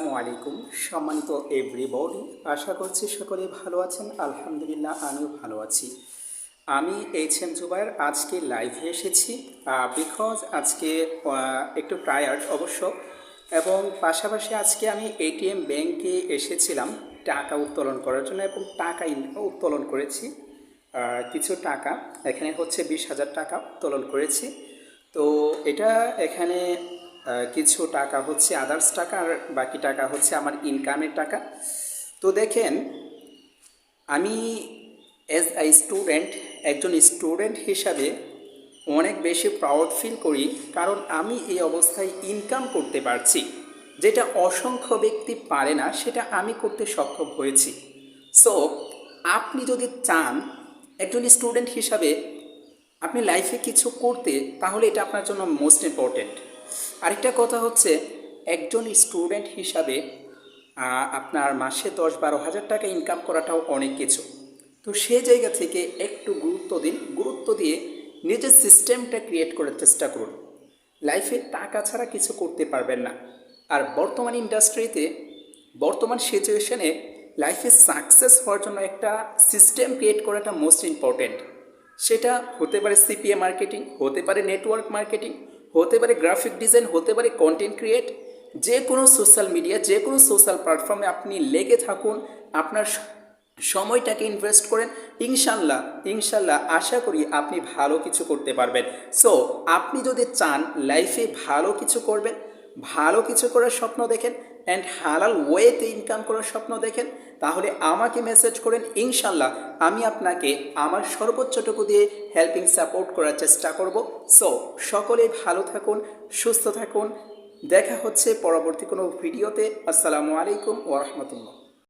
আসসালামু আলাইকুম। সম্মানিত এভরিবডি আশা করছি সকলে ভালো আছেন। আলহামদুলিল্লাহ, আমিও ভালো আছি। আমি এইচ এম জুবাইর আজকে লাইভে এসেছি। বিকজ আজকে একটু টায়ার্ড অবশ্য। এবং পাশাপাশি আজকে আমি এটিএম ব্যাংকে এসেছিলাম। টাকা উত্তোলন করার জন্য এবং টাকা উত্তোলন করেছি। কিছু টাকা। এখানে হচ্ছে বিশ হাজার টাকা উত্তোলন করেছি। তো এটা এখানে কিছু টাকা হচ্ছে আদার্স টাকা আর বাকি টাকা হচ্ছে আমার ইনকামের টাকা। তো দেখেন, আমি অ্যাজ আ স্টুডেন্ট একজন স্টুডেন্ট হিসাবে অনেক বেশি প্রাউড ফিল করি, কারণ আমি এই অবস্থায় ইনকাম করতে পারছি। যেটা অসংখ্য ব্যক্তি পারে না, সেটা আমি করতে সক্ষম হয়েছি। সো আপনি যদি চান একজন স্টুডেন্ট হিসাবে আপনি লাইফে কিছু করতে, তাহলে এটা আপনার জন্য মোস্ট ইম্পর্ট্যান্ট আরেকটা কথা হচ্ছে, একজন স্টুডেন্ট হিসাবে আপনার মাসে দশ বারো হাজার টাকা ইনকাম করাটাও অনেক কিছু। তো সেই জায়গা থেকে একটু গুরুত্ব দিন, গুরুত্ব দিয়ে নিজের সিস্টেমটা ক্রিয়েট করার চেষ্টা করুন। লাইফে টাকা ছাড়া কিছু করতে পারবেন না। আর বর্তমান ইন্ডাস্ট্রিতে বর্তমান সিচুয়েশনে লাইফে সাকসেস হওয়ার জন্য একটা সিস্টেম ক্রিয়েট করাটা মোস্ট ইম্পর্ট্যান্ট সেটা হতে পারে সিপিএ মার্কেটিং হতে পারে নেটওয়ার্ক মার্কেটিং হতে পারে গ্রাফিক ডিজাইন হতে পারে কন্টেন্ট ক্রিয়েট যে কোনো সোশ্যাল মিডিয়া যে কোনো সোশ্যাল প্ল্যাটফর্মে আপনি লেগে থাকুন, আপনার সময়টাকে ইনভেস্ট করেন, ইনশাল্লাহ ইনশাল্লাহ আশা করি আপনি ভালো কিছু করতে পারবেন। সো আপনি যদি চান লাইফে ভালো কিছু করবেন ভালো কিছু করার স্বপ্ন দেখেন অ্যান্ড হালাল ওয়েতে ইনকাম করার স্বপ্ন দেখেন, তাহলে আমাকে মেসেজ করেন, ইনশাল্লাহ আমি আপনাকে আমার সর্বোচ্চটুকু দিয়ে হেল্পিং সাপোর্ট করার চেষ্টা করব। সো সকলে ভালো থাকুন, সুস্থ থাকুন, দেখা হচ্ছে পরবর্তী কোনো ভিডিওতে আসসালামু আলাইকুম ওরহমতুল্লাহ